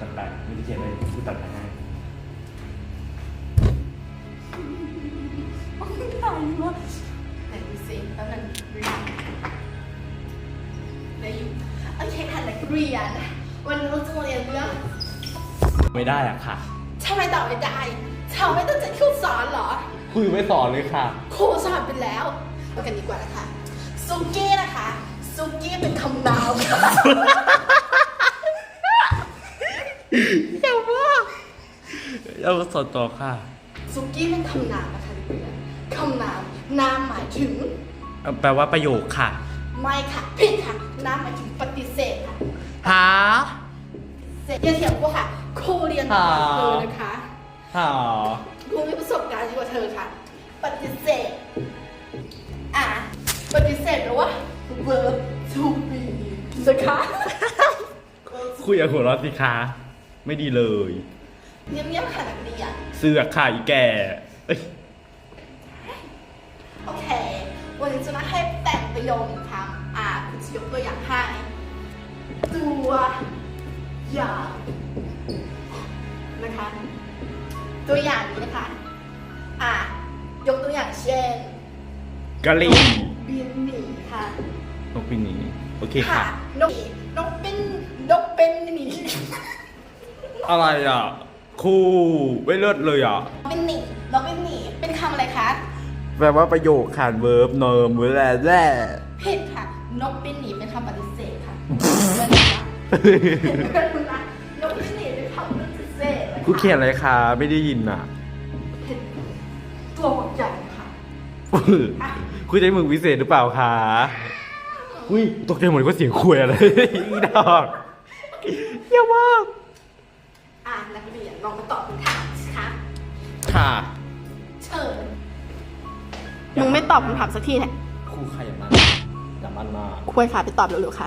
ตัดแปะไม่ได้เขียนเลยกูตัดแปะให้โอ้ยตายว่ะไหนดูสิแป๊บนึงได้อยู่โอเคค่ะนักเรียน วันนี้เราจะมาเรียนเรื่องไม่ได้อะค่ะ ทำไมตอบไม่ได้เธอไม่ตั้งใจครูสอนเหรอ คุยไม่สอนเลยค่ะ ครูสอนไปแล้วเอากันดีกว่านะคะซุกี้นะคะซุกี้เป็นคำนามค่ะ อย่าว่าเราสอนต่อค่ะซุกี้เป็นคำนามนะคะนักเรียนคำนามนามหมายถึง แปลว่าประโยคค่ะ ไม่ค่ะผิดค่ะนามหมายถึงปฏิเสธค่ะหาเสร็จอย่าเถียงกูค่ะครูเรียนมาก่อนเธอนะคะหาครูมีประสบการณ์เยอะกว่าเธอค่ะ ปฏิเสธ อะ ปฏิเสธแปลว่า verb to be นะคะคุยอย่าหัวเร้อนสิคะ ไม่ดีเลย เงียบๆค่ะนักเรียนเสือกค่ะอีแก่เอ้ยโอเค วันนี้จะมาให้แต่งประโยคค่ะอะคุณจะยกตัวอย่างให้ตัวอย่างนะคะ ตัวอย่างนี้นะคะ อะ ยกตัวอย่างเช่นกะหรี่บินหนีค่ะ นกปีนี้โอเคค่ะ นกนกเป็นนกเป็นหนี อะไรอะครูไม่เลิศเลยอะ เป็นหนีนกเป็นหนีเป็นคำอะไรคะแปลว่าประโยคขาดเวิร์บเนิมเวลาแร่ผิดค่ะ นกเป็นหนีเป็นคำปฏิเสธค่ะเป็นนะนกเป็นหนีเป็นคำปฏิเสธะะครูเขียนอะไรคะไม่ได้ยินอะผิดตัวหัวใจค่ะคุยใจมึงพิเศษหรือเปล่าคะอุ้ยตกใจหมดเลยว่าเสียงคุยอะไรอีดอกเยี่ยมมากอะ นักเรียนลองมาตอบคำถามสิคะค่ะ เชิญมึงไม่ตอบคำถามสักทีเนี่ยครูใครอย่างนั้นอย่ามันมากควรค่ะไปตอบเร็วๆค่ะ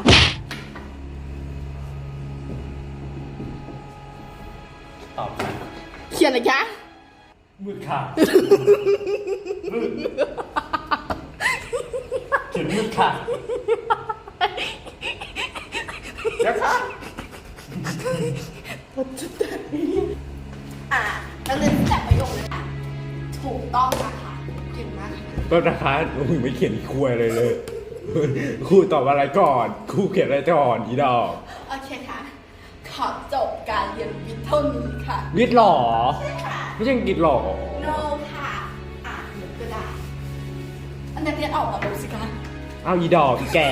ตอบค่ะเขียนอะไรยะมืดค่ะมืดเขียนมืดค่ะ ต้องนะคะเก่งมากค่ะก็นะคะมึงไม่เขียนคุยอะไรเลยครูตอบอะไรก่อนครูเขียนอะไรก่อนอีดอกโอเคค่ะ ขอจบการเรียนวิทย์เท่านี้ค่ะวิทย์หรอ ใช่ค่ะ ไม่ใช่อังกฤษหรอ no ค่ะ อ่านหรือก็ได้ อันนักเรียนออกมาดูสิคะ เอาอีดอกอีแก่